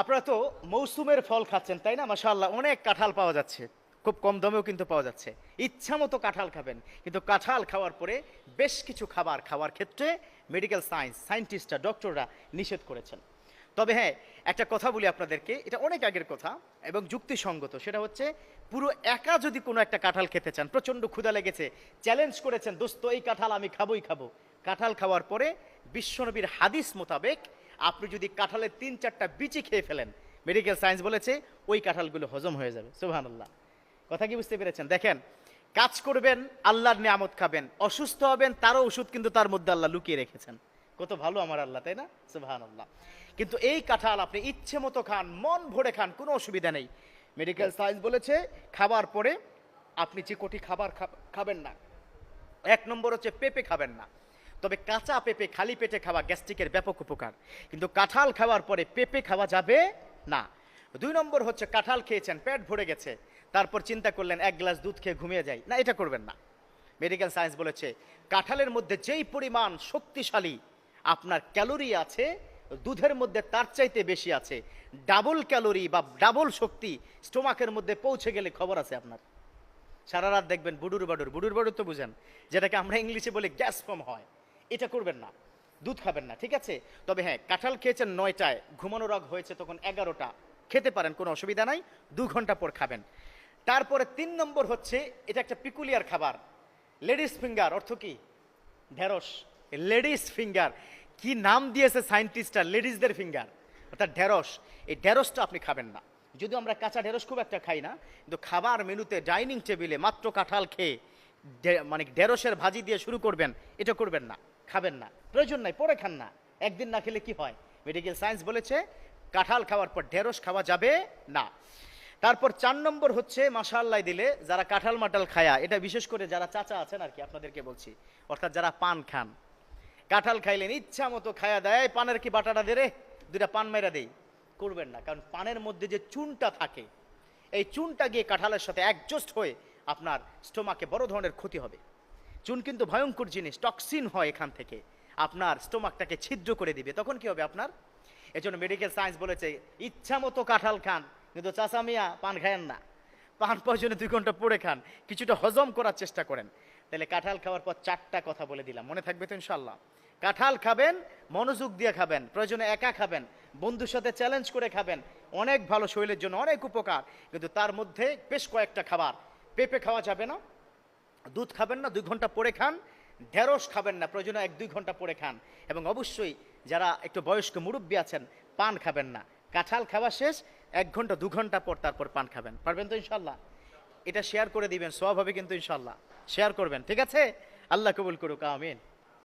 আপনারা তো মৌসুমের ফল খাচ্ছেন, তাই না? মাশাআল্লাহ, অনেক কাঁঠাল পাওয়া যাচ্ছে। খুব কম দামেও কিন্তু পাওয়া যাচ্ছে। ইচ্ছা মতো কাঁঠাল খাবেন, কিন্তু কাঁঠাল খাওয়ার পরে বেশ কিছু খাবার খাওয়ার ক্ষেত্রে মেডিকেল সায়েন্স সায়েন্টিস্টরা ডক্টররা নিষেধ করেছেন। তবে হ্যাঁ একটা কথা বলি আপনাদেরকে, এটা অনেক আগের কথা এবং যুক্তিসঙ্গত। সেটা হচ্ছে, পুরো একা যদি কোনো একটা কাঁঠাল খেতে চান, প্রচণ্ড ক্ষুধা লেগেছে চ্যালেঞ্জ করেছেন, দোস্ত, এই কাঁঠাল আমি খাবোই খাব। কাঁঠাল খাওয়ার পরে বিশ্বনবীর হাদিস মোতাবেক আপনি যদি কাঁঠালের তিন চারটা বিচি খেয়ে ফেলেন মেডিকেল সায়েন্স বলেছে ওই কাঁঠালগুলো হজম হয়ে যাবে। সুবহানাল্লাহ। কথা কি বুঝতে পেরেছেন? দেখেন, কাজ করবেন, আল্লাহর নিয়ামত খাবেন, অসুস্থ হবেন, তারও ওষুধ কিন্তু তার মধ্যে আল্লাহ লুকিয়ে রেখেছেন। কত ভালো আমার আল্লাহ, তাই না? সুবহান আল্লাহ কিন্তু এই কাঁঠাল আপনি ইচ্ছে মতো খান, মন ভরে খান, কোনো অসুবিধা নেই। মেডিকেল সায়েন্স বলেছে, খাবার পরে আপনি যে চিকটি খাবার খাবেন না, এক নম্বর হচ্ছে পেঁপে খাবেন না। তবে কাঁচা পেঁপে খালি পেটে খাওয়া গ্যাস্ট্রিকের ব্যাপক উপকার। কিন্তু কাঁঠাল খাওয়ার পরে পেঁপে খাওয়া যাবে না। দুই নম্বর হচ্ছে কাঁঠাল খেয়েছেন, পেট ভরে গেছে। তারপর চিন্তা করলেন, এক গ্লাস দুধ খেয়ে ঘুমিয়ে যাই। না, এটা করবেন না। মেডিকেল সায়েন্স বলেছে, কাঁঠালের মধ্যে যেই পরিমাণ শক্তিশালী আপনার ক্যালোরি আছে, দুধের মধ্যে তার চাইতে বেশি আছে। ডাবল ক্যালোরি বা ডাবল শক্তি স্টোমাকের মধ্যে পৌঁছে গেলে খবর আছে আপনার। সারা রাত দেখবেন বুডুর বাডুর বুডুর বাডুর তো বুঝেন, যেটাকে আমরা ইংলিশে বলি গ্যাস ফর্ম হয়। এটা করবেন না। দুধ খাবেন না, ঠিক আছে? তবে হ্যাঁ কাঁঠাল খেয়েছেন নয়টায়, ঘুমানো রগ হয়েছে তখন এগারোটা। খেতে পারেন, কোনো অসুবিধা নাই, দু ঘণ্টা পর খাবেন। তারপরে তিন নম্বর হচ্ছে, এটা একটা পিকুলিয়ার খাবার। লেডিস ফিঙ্গার, অর্থ কি? ঢেঁড়স। Ladies finger. কি নাম দিয়েছে সায়েন্টিস্টরা লেডিসদের ফিঙ্গার। অর্থাৎ ঢেঁড়স। এই ঢেঁড়সটা আপনি খাবেন না। যদিও আমরা কাঁচা ঢেঁড়স খুব একটা খাই না, কিন্তু খাবার মেনুতে ডাইনিং টেবিলে মাত্র কাঁঠাল খেয়ে মানে ঢেঁড়সের ভাজি দিয়ে শুরু করবেন, এটা করবেন না। খাবেন না, প্রয়োজন নাই, পরে খান না। একদিন না খেলে কি হয়? মেডিকেল সায়েন্স বলেছে, কাঁঠাল খাওয়ার পর ঢেঁড়স খাওয়া যাবে না। তারপর চার নম্বর হচ্ছে মাসাল্লাই দিলে যারা কাঁঠাল মাটাল খায়া, এটা বিশেষ করে যারা চাচা আছেন আর কি, আপনাদেরকে বলছি, অর্থাৎ যারা পান খান, কাঁঠাল খাইলেন ইচ্ছা মতো খায়া দেয় পানের কি বাটাটা দে রে? দুটা পান মেরা দেই। করবেন না, কারণ পানের মধ্যে যে চুনটা থাকে, এই চুনটা গিয়ে কাঁঠালের সাথে অ্যাডজাস্ট হয়ে আপনার স্টোমাকে বড় ধরনের ক্ষতি হবে। চুন কিন্তু ভয়ঙ্কর জিনিস টক্সিন হয় এখান থেকে। আপনার স্টোমাকটাকে ছিদ্র করে দিবে। তখন কি হবে আপনার? এজন্য মেডিকেল সায়েন্স বলেছে, ইচ্ছা মতো কাঁঠাল খান, কিন্তু চাচা মিয়া পান খায়েন না। পান প্রয়োজনে দুই ঘণ্টা পড়ে খান, কিছুটা হজম করার চেষ্টা করেন। তাহলে কাঁঠাল খাওয়ার পর চারটা কথা বলে দিলাম। মনে থাকবে তো ইনশাল্লাহ কাঁঠাল খাবেন, মনোযোগ দিয়ে খাবেন, প্রয়োজনে একা খাবেন, বন্ধুর সাথে চ্যালেঞ্জ করে খাবেন, অনেক ভালো শরীরের জন্য অনেক উপকার, কিন্তু তার মধ্যে বেশ কয়েকটা খাবার। পেঁপে খাওয়া যাবে না দুধ খাবেন না, দুই ঘণ্টা পরে খান, ঢেঁড়স খাবেন না, প্রয়োজনে এক দুই ঘণ্টা পরে খান। এবং অবশ্যই যারা একটু বয়স্ক মুরব্বী আছেন, পান খাবেন না। কাঁঠাল খাওয়া শেষ, এক ঘণ্টা, দু ঘণ্টা পর তারপর পান খাবেন। পারবেন তো ইনশাল্লাহ এটা শেয়ার করে দিবেন স্বভাবে কিন্তু ইনশাল্লাহ শেয়ার করবেন, ঠিক আছে? আল্লাহ কবুল করুক, আমিন।